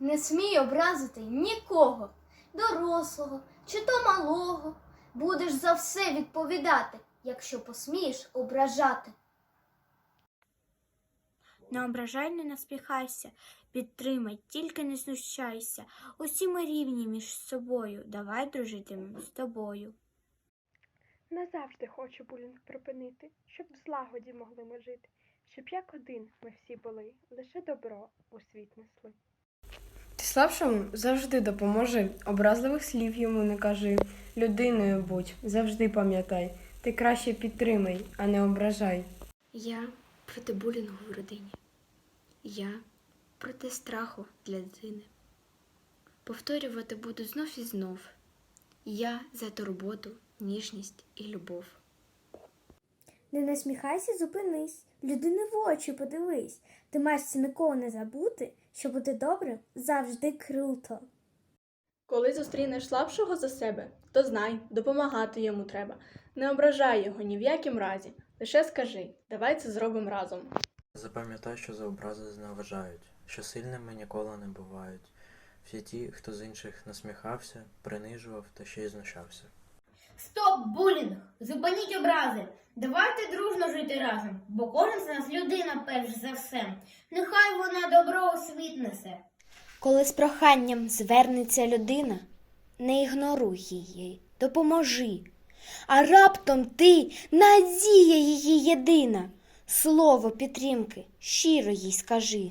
Не смій образити нікого, дорослого чи то малого. Будеш за все відповідати, якщо посмієш ображати. Не ображай, не наспіхайся, підтримай, тільки не знущайся. Усі ми рівні між собою. Давай дружитимемо з тобою. Назавжди хочу булінг припинити, щоб в злагоді могли ми жити, щоб як один ми всі були, лише добро у світ несли. Ти слабшому завжди допоможи, образливих слів йому не кажи. Людиною будь, завжди пам'ятай. Ти краще підтримай, а не ображай. Я проти булінгу в родині. Я проти страху для дитини. Повторювати буду знов і знов. Я за турботу, ніжність і любов. Не насміхайся, зупинись. Людини в очі подивись. Ти маєш це ніколи не забути, що бути добрим завжди круто. Коли зустрінеш слабшого за себе, то знай, допомагати йому треба. Не ображай його ні в якім разі. Лише скажи, давай це зробимо разом. Запам'ятай, що за образи зневажають, що сильними ніколи не бувають. Всі ті, хто з інших насміхався, принижував та ще й знущався. Стоп, булінг! Зупиніть образи! Давайте дружно жити разом, бо кожен з нас людина перш за все. Нехай вона добро у несе. Коли з проханням звернеться людина, не ігноруй її, допоможи. А раптом ти надія її єдина. Слово підтримки щиро їй скажи.